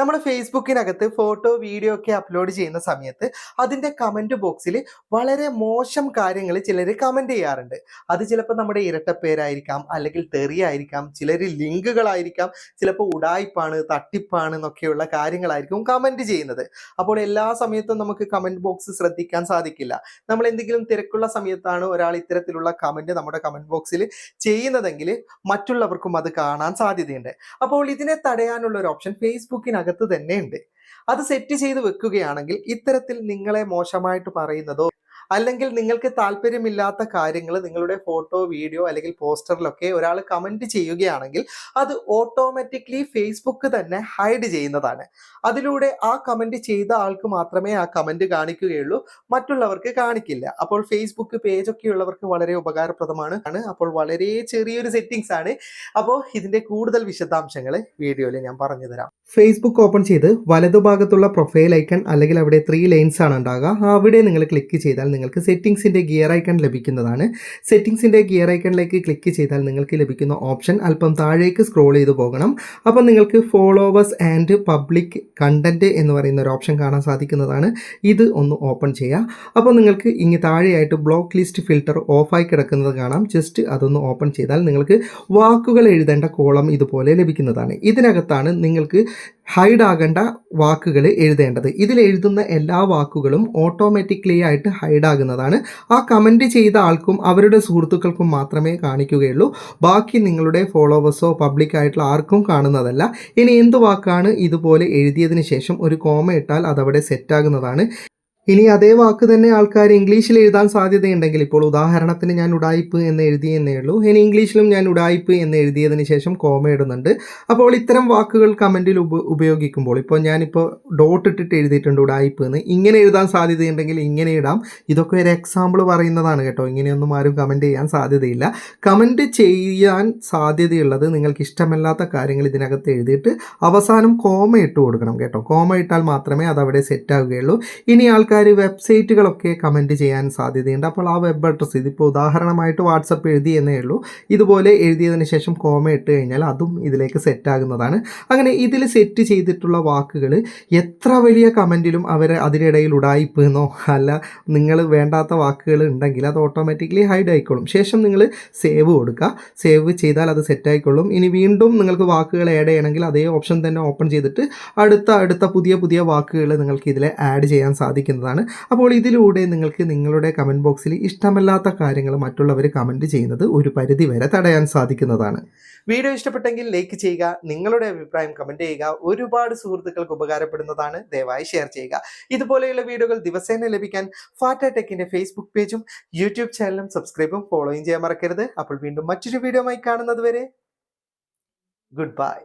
നമ്മൾ ഫേസ്ബുക്കിനകത്ത് photo video ഒക്കെ അപ്ലോഡ് ചെയ്യുന്ന സമയത്ത് അതിന്റെ കമന്റ് ബോക്സിൽ വളരെ മോശം കാര്യങ്ങൾ ചിലർ കമന്റ് ചെയ്യാറുണ്ട്. അത് ചിലപ്പോൾ നമ്മുടെ ഇരട്ടപ്പേരായിരിക്കാം അല്ലെങ്കിൽ തെറിയായിരിക്കാം ചിലർ ലിങ്കുകളായിരിക്കാം ചിലപ്പോൾ ഉടായ്പാണ് തട്ടിപ്പാണ് എന്നൊക്കെയുള്ള കാര്യങ്ങളായിരിക്കും കമന്റ് ചെയ്യുന്നത്. അപ്പോൾ എല്ലാ സമയത്തും നമുക്ക് കമന്റ് ബോക്സ് ശ്രദ്ധിക്കാൻ സാധിക്കില്ല. നമ്മൾ എന്തെങ്കിലും തിരക്കുള്ള സമയത്താണ് ഒരാൾ ഇത്തരത്തിലുള്ള കമന്റ് നമ്മുടെ കമന്റ് ബോക്സിൽ ചെയ്യുന്നതെങ്കിൽ മറ്റുള്ളവർക്കും അത് കാണാൻ സാധ്യതയുണ്ട്. അപ്പോൾ ഇതിനെ തടയാനുള്ള ഒരു ഓപ്ഷൻ ഫേസ്ബുക്കിനകത്ത് തന്നെ ഉണ്ട് അത് സെറ്റ് ചെയ്ത് വെക്കുകയാണെങ്കിൽ ഇത്തരത്തിൽ നിങ്ങളെ മോശമായിട്ട് പറയുന്നതോ അല്ലെങ്കിൽ നിങ്ങൾക്ക് താല്പര്യമില്ലാത്ത കാര്യങ്ങൾ നിങ്ങളുടെ ഫോട്ടോ വീഡിയോ അല്ലെങ്കിൽ പോസ്റ്ററിലൊക്കെ ഒരാൾ കമന്റ് ചെയ്യുകയാണെങ്കിൽ അത് ഓട്ടോമാറ്റിക്കലി ഫേസ്ബുക്ക് തന്നെ ഹൈഡ് ചെയ്യുന്നതാണ്. അതിലൂടെ ആ കമന്റ് ചെയ്ത ആൾക്ക് മാത്രമേ ആ കമന്റ് കാണിക്കുകയുള്ളൂ. മറ്റുള്ളവർക്ക് കാണിക്കില്ല. അപ്പോൾ ഫേസ്ബുക്ക് പേജൊക്കെ ഉള്ളവർക്ക് വളരെ ഉപകാരപ്രദമാണ്. ആണ് അപ്പോൾ വളരെ ചെറിയൊരു സെറ്റിങ്സ് ആണ്. അപ്പോൾ ഇതിന്റെ കൂടുതൽ വിശദാംശങ്ങൾ വീഡിയോയിൽ ഞാൻ പറഞ്ഞു തരാം. ഫേസ്ബുക്ക് ഓപ്പൺ ചെയ്ത് വലതുഭാഗത്തുള്ള പ്രൊഫൈൽ ഐക്കൺ അല്ലെങ്കിൽ അവിടെ ത്രീ ലൈൻസ് ആണ് ഉണ്ടാകുക അവിടെ നിങ്ങൾ ക്ലിക്ക് ചെയ്താൽ നിങ്ങൾക്ക് സെറ്റിങ്സിന്റെ ഗിയർ ഐക്കൺ ലഭിക്കുന്നതാണ്. സെറ്റിങ്സിന്റെ ഗിയർ ഐക്കണിലേക്ക് ക്ലിക്ക് ചെയ്താൽ നിങ്ങൾക്ക് ലഭിക്കുന്ന ഓപ്ഷൻ അല്പം താഴേക്ക് സ്ക്രോൾ ചെയ്ത് പോകണം. അപ്പോൾ നിങ്ങൾക്ക് ഫോളോവേഴ്സ് ആൻഡ് പബ്ലിക് കണ്ടന്റ് എന്ന് പറയുന്ന ഒരു ഓപ്ഷൻ കാണാൻ സാധിക്കുന്നതാണ്. ഇത് ഒന്ന് ഓപ്പൺ ചെയ്യുക. അപ്പോൾ നിങ്ങൾക്ക് ഇനി താഴെയായിട്ട് ബ്ലോക്ക് ലിസ്റ്റ് ഫിൽറ്റർ ഓഫായി കിടക്കുന്നത് കാണാം. ജസ്റ്റ് അതൊന്ന് ഓപ്പൺ ചെയ്താൽ നിങ്ങൾക്ക് വാക്കുകൾ എഴുതേണ്ട കോളം ഇതുപോലെ ലഭിക്കുന്നതാണ്. ഇതിനകത്താണ് നിങ്ങൾക്ക് ഹൈഡ് ആകേണ്ട വാക്കുകൾ എഴുതേണ്ടത്. ഇതിൽ എഴുതുന്ന എല്ലാ വാക്കുകളും ഓട്ടോമാറ്റിക്കലി ആയിട്ട് ഹൈഡ് ആകുന്നതാണ് ആ കമന്റ് ചെയ്ത ആൾക്കും അവരുടെ സുഹൃത്തുക്കൾക്കും മാത്രമേ കാണിക്കുകയുള്ളൂ. ബാക്കി നിങ്ങളുടെ ഫോളോവേഴ്സോ പബ്ലിക് ആയിട്ടുള്ള ആർക്കും കാണുന്നതല്ല. ഇനി എന്ത് വാക്കാണ് ഇതുപോലെ എഴുതിയതിന് ശേഷം ഒരു കോമ ഇട്ടാൽ അതവിടെ സെറ്റാകുന്നതാണ് ഇനി അതേ വാക്ക് തന്നെ ആൾക്കാർ ഇംഗ്ലീഷിൽ എഴുതാൻ സാധ്യതയുണ്ടെങ്കിൽ ഇപ്പോൾ ഉദാഹരണത്തിന് ഞാൻ ഉടായിപ്പ് എന്ന് എഴുതിയെന്നേ ഉള്ളൂ. ഇനി ഇംഗ്ലീഷിലും ഞാൻ ഉടായിപ്പ് എന്ന് എഴുതിയതിന് ശേഷം കോമ ഇടുന്നുണ്ട്. അപ്പോൾ ഇത്തരം വാക്കുകൾ കമന്റിൽ ഉപ ഉപയോഗിക്കുമ്പോൾ ഇപ്പോൾ ഞാനിപ്പോൾ ഡോട്ട് ഇട്ടിട്ട് എഴുതിയിട്ടുണ്ട് ഉടായിപ്പ് എന്ന്. ഇങ്ങനെ എഴുതാൻ സാധ്യതയുണ്ടെങ്കിൽ ഇങ്ങനെ ഇടാം. ഇതൊക്കെ ഒരു എക്സാമ്പിൾ പറയുന്നതാണ് കേട്ടോ. ഇങ്ങനെയൊന്നും ആരും കമന്റ് ചെയ്യാൻ സാധ്യതയില്ല. കമന്റ് ചെയ്യാൻ സാധ്യതയുള്ളത് നിങ്ങൾക്ക് ഇഷ്ടമല്ലാത്ത കാര്യങ്ങൾ ഇതിനകത്ത് എഴുതിയിട്ട് അവസാനം കോമ ഇട്ട് കൊടുക്കണം കേട്ടോ. കോമ ഇട്ടാൽ മാത്രമേ അത് അവിടെ സെറ്റ് ആവുകയുള്ളൂ. ഇനി ആൾക്കാർ വെബ്സൈറ്റുകളൊക്കെ കമന്റ് ചെയ്യാൻ സാധ്യതയുണ്ട്. അപ്പോൾ ആ വെബ് അഡ്രസ്സ് ഇതിപ്പോൾ ഉദാഹരണമായിട്ട് വാട്സപ്പ് എഴുതി എന്നേ ഉള്ളൂ. ഇതുപോലെ എഴുതിയതിന് ശേഷം കോമ ഇട്ട് കഴിഞ്ഞാൽ അതും ഇതിലേക്ക് സെറ്റാകുന്നതാണ് അങ്ങനെ ഇതിൽ സെറ്റ് ചെയ്തിട്ടുള്ള വാക്കുകൾ എത്ര വലിയ കമന്റിലും അവർ അതിനിടയിൽ ഉടായിപ്പ് എന്നോ അല്ല നിങ്ങൾ വേണ്ടാത്ത വാക്കുകൾ ഉണ്ടെങ്കിൽ അത് ഓട്ടോമാറ്റിക്കലി ഹൈഡ് ആയിക്കോളും. ശേഷം നിങ്ങൾ സേവ് കൊടുക്കുക. സേവ് ചെയ്താൽ അത് സെറ്റ് ആയിക്കോളും ഇനി വീണ്ടും നിങ്ങൾക്ക് വാക്കുകൾ ആഡ് ചെയ്യണമെങ്കിൽ അതേ ഓപ്ഷൻ തന്നെ ഓപ്പൺ ചെയ്തിട്ട് അടുത്ത അടുത്ത പുതിയ പുതിയ വാക്കുകൾ നിങ്ങൾക്ക് ഇതിൽ ആഡ് ചെയ്യാൻ സാധിക്കുന്നതാണ്. അപ്പോൾ ഇതിലൂടെ നിങ്ങൾക്ക് നിങ്ങളുടെ കമന്റ് ബോക്സിൽ ഇഷ്ടമല്ലാത്ത കാര്യങ്ങൾ മറ്റുള്ളവർ കമന്റ് ചെയ്യുന്നത് ഒരു പരിധി വരെ തടയാൻ സാധിക്കുന്നതാണ്. വീഡിയോ ഇഷ്ടപ്പെട്ടെങ്കിൽ ലൈക്ക് ചെയ്യുക നിങ്ങളുടെ അഭിപ്രായം കമന്റ് ചെയ്യുക ഒരുപാട് സുഹൃത്തുക്കൾക്ക് ഉപകാരപ്പെടുന്നതാണ്. ദയവായി ഷെയർ ചെയ്യുക. ഇതുപോലെയുള്ള വീഡിയോകൾ ദിവസേന ലഭിക്കാൻ ഫാറ്റ ടെക്കിന്റെ ഫേസ്ബുക്ക് പേജും യൂട്യൂബ് ചാനലും സബ്സ്ക്രൈബും ഫോളോയും ചെയ്യാൻ മറക്കരുത്. അപ്പോൾ വീണ്ടും മറ്റൊരു വീഡിയോ ആയി കാണുന്നത് വരെ ഗുഡ് ബൈ